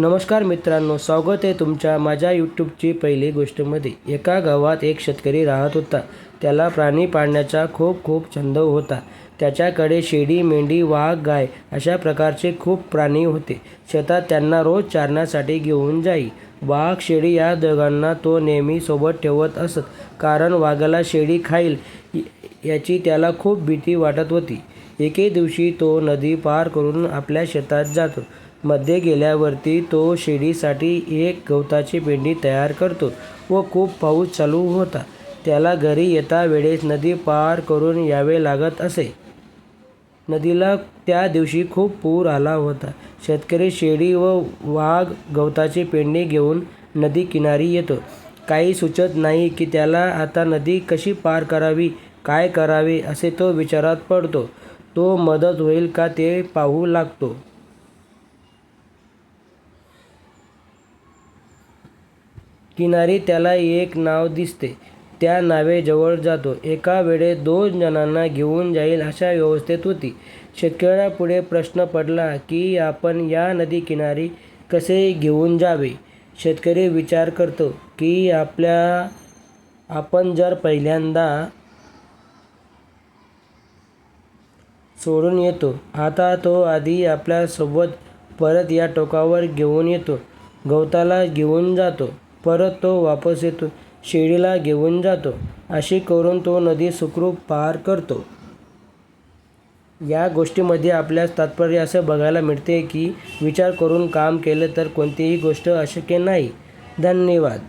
नमस्कार मित्रांनो स्वागत आहे तुमच्या माझ्या यूट्यूबची पहिली गोष्टमध्ये. एका गावात एक शेतकरी राहत होता. त्याला प्राणी पाळण्याचा खूप खूप छंद होता. त्याच्याकडे शेळी मेंढी वाघ गाय अशा प्रकारचे खूप प्राणी होते. शेतात त्यांना रोज चारण्यासाठी घेऊन जाई. वाघ शेळी या दोघांना तो नेहमी सोबत ठेवत असत. कारण वाघाला शेळी खाईल याची त्याला खूप भीती वाटत होती. एके दिवशी तो नदी पार करून आपल्या शेतात जातो. मध्ये गेल्यावरती तो शेळीसाठी एक गवताची पेंडी तयार करतो व खूप पाऊस चालू होता. त्याला घरी येता वेळेस नदी पार करून यावे लागत असे. नदीला त्या दिवशी खूप पूर आला होता. शेतकरी शेळी व वाघ गवताची पेंडी घेऊन नदी किनारी येतो. काही सुचत नाही की त्याला आता नदी कशी पार करावी काय करावे असे तो विचारात पडतो. तो मदत होईल का ते पाहू लागतो. किनारी त्याला एक नाव दिसते. त्या नावेजवळ जातो. एका वेळे दोन जणांना घेऊन जाईल अशा व्यवस्थेत होती. शेतकऱ्यापुढे प्रश्न पडला की आपण या नदी किनारी कसे घेऊन जावे? शेतकरी विचार करतो की आपल्या आपण जर पहिल्यांदा सोडून येतो आता तो आधी आपल्यासोबत परत या टोकावर घेऊन येतो. गवताला घेऊन जातो. परत तो वापस येतो. शेळीला घेऊन जातो. अशी करून तो नदी सुखरूप पार करतो. या गोष्टीमध्ये आपल्यास तात्पर्य असं बघायला मिळते की विचार करून काम केलं तर कोणतीही गोष्ट अशक्य नाही. धन्यवाद.